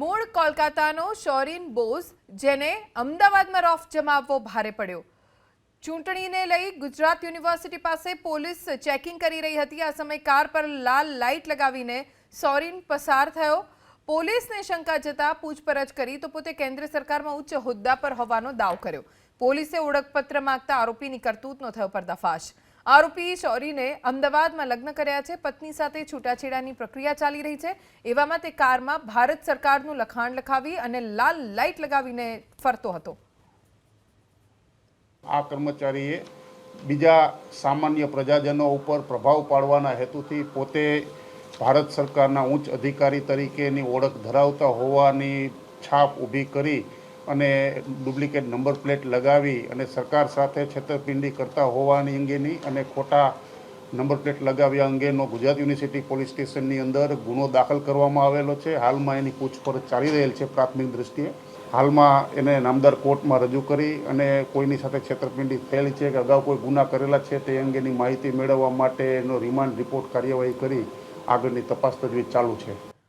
મૂળ કોલકાતાનો શોરીન બોઝ, જેને અમદાવાદમાં રોફ જમાવવો ભારે પડ્યો. ચૂંટણીને લઈ ગુજરાત યુનિવર્સિટી પાસે પોલીસ ચેકિંગ કરી રહી હતી. આ સમયે કાર પર લાલ લાઇટ લગાવીને સોરીન પસાર થયો. પોલીસને શંકા જતા પૂછપરછ કરી તો પોતે કેન્દ્ર સરકારમાં ઉચ્ચ હોદ્દા પર હોવાનો દાવ કર્યો. પોલીસે ઓળખપત્ર માગતા આરોપીની કરતૂતનો થયો પર્દાફાશ. આરોપી શૌરીને અમદાવાદમાં લગ્ન કર્યા છે. પત્ની સાથે છૂટાછેડાની પ્રક્રિયા ચાલી રહી છે. એવામાં તે કારમાં ભારત સરકારનું લખાણ લખાવી અને લાલ લાઇટ લગાવીને ફરતો હતો. આ કર્મચારીએ બીજા સામાન્ય પ્રજાજનો ઉપર પ્રભાવ પાડવાના હેતુથી પોતે ભારત સરકારના ઉચ્ચ અધિકારી તરીકેની ઓળખ ધરાવતા હોવાની છાપ ઊભી કરી અને ડુપ્લિકેટ નંબર પ્લેટ લગાવી અને સરકાર સાથે છેતરપિંડી કરતા હોવાની અંગેની અને ખોટા નંબર પ્લેટ લગાવ્યા અંગેનો ગુજરાત યુનિવર્સિટી પોલીસ સ્ટેશનની અંદર ગુનો દાખલ કરવામાં આવેલો છે. હાલમાં એની પૂછપરછ ચાલી રહેલ છે પ્રાથમિક દૃષ્ટિએ હાલમાં એને નામદાર કોર્ટમાં રજૂ કરી અને કોઈની સાથે છેતરપિંડી થયેલી છે કે અગાઉ કોઈ ગુના કરેલા છે તે અંગેની માહિતી મેળવવા માટે એનો રિમાન્ડ રિપોર્ટ કાર્યવાહી કરી આગળની તપાસ તજવીજ ચાલુ છે.